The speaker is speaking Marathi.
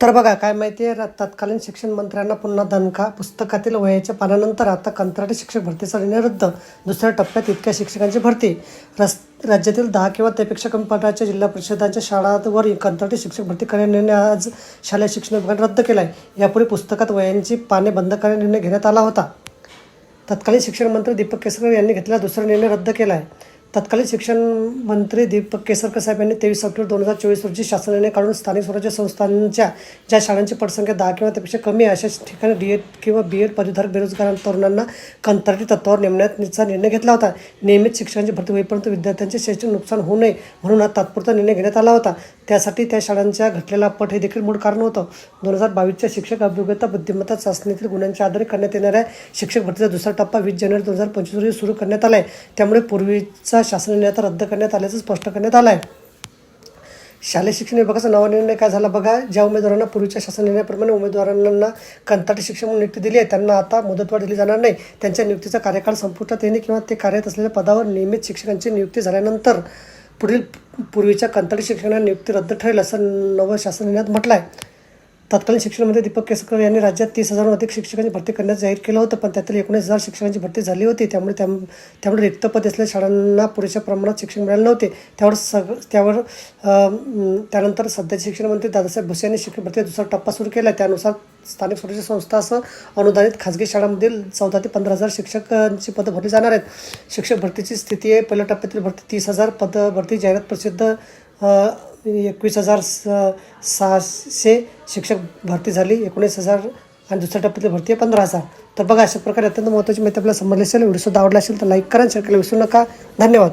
तर बघा काय माहिती आहे तत्कालीन शिक्षण मंत्र्यांना पुन्हा दणका. पुस्तकातील वयाच्या पानानंतर आता कंत्राटी शिक्षक भरतीचा निर्णय रद्द. दुसऱ्या टप्प्यात इतक्या शिक्षकांची भरती. रस राज्यातील दहा किंवा त्यापेक्षा कमी पदाच्या जिल्हा परिषदांच्या शाळांवर कंत्राटी शिक्षक भरती करण्याचा निर्णय आज शालेय शिक्षण विभागाने रद्द केला आहे यापूर्वी पुस्तकात वयांची पाने बंद करण्याचा निर्णय घेण्यात आला होता. तत्कालीन शिक्षण मंत्री दीपक केसरकर यांनी घेतलेला दुसरा निर्णय रद्द केला आहे तत्कालीन शिक्षण मंत्री दीपक केसरकर साहेब यांनी तेवीस ऑक्टोबर दोन हजार चोवीस रोजी शासनाने काढून स्थानिक स्वराज्य संस्थांच्या ज्या शाळांची पटसंख्या दहा किंवा त्यापेक्षा कमी आहे अशा ठिकाणी डी एड किंवा बी एड पदवीधारक बेरोजगार तरुणांना कंत्राटी तत्वावर नेमण्याचा निर्णय घेतला होता. नियमित शिक्षकांची भरती होईपर्यंत विद्यार्थ्यांचे शैक्षणिक नुकसान होऊ नये म्हणून हा तात्पुरता निर्णय घेण्यात आला होता. त्यासाठी त्या शाळांच्या घटलेला पट हे देखील मूळ कारण होतं. दोन हजार बावीसच्या शिक्षक अभियोग्यता बुद्धिमत्ता चाचणीतील गुणांच्या आधारे करण्यात येणाऱ्या शिक्षक भरतीचा दुसरा टप्पा वीस जानेवारी दोन हजार पंचवीस रोजी सुरू करण्यात आला आहे त्यामुळे पूर्वीचा शासन शासनाने आता रद्द करण्यात आल्याचं स्पष्ट करण्यात आलं आहे शालेय शिक्षण विभागाचा नवा निर्णय काय झाला बघा. ज्या उमेदवारांना पूर्वीच्या शासन निर्णयाप्रमाणे उमेदवारांना कंत्राटी शिक्षण म्हणून नियुक्ती दिली आहे त्यांना आता मुदतवाढ दिली जाणार नाही. त्यांच्या नियुक्तीचा कार्यकाळ संपुष्टात येणे किंवा ते कार्यरत असलेल्या पदावर नियमित शिक्षकांची नियुक्ती झाल्यानंतर पुढील पूर्वीच्या कंत्राटी शिक्षकांना नियुक्ती रद्द ठरेल असं नवं शासन निर्णयात म्हटलं आहे तत्कालीन शिक्षणमंत्री दीपक केसरकर यांनी राज्यात तीस हजारहून अधिक शिक्षकांची भरती करण्यास जाहीर केलं होतं पण त्यातील एकोणीस हजार शिक्षकांची भरती झाली होती. त्यामुळे त्या त्यामुळे रिक्त पद असलेल्या शाळांना पुरेशा प्रमाणात शिक्षण मिळाले नव्हते. त्यावर सग त्यावर त्यानंतर सध्याचे शिक्षणमंत्री दादासाहेब भुसे यांनी शिक्षण भरती दुसरा टप्पा सुरू केला. त्यानुसार स्थानिक स्वराज्य संस्थासह अनुदानित खाजगी शाळांमधील चौदा ते पंधरा हजार शिक्षकांची पदं भरली जाणार आहेत. शिक्षक भरतीची स्थिती आहे. पहिल्या टप्प्यातील भरती तीस हजार पद भरती जाहिरात प्रसिद्ध एकवीस हजार स सहाशे शिक्षक भरती झाली एकोणीस हजार आणि दुसऱ्या टप्प्यातली भरती आहे पंधरा हजार. तर बघा अशा प्रकारे अत्यंत महत्त्वाची माहिती आपल्याला समजली असेल व्हिडिओ सुद्धा आवडला असेल तर लाईक करा शेअर करायला विसरू नका. धन्यवाद.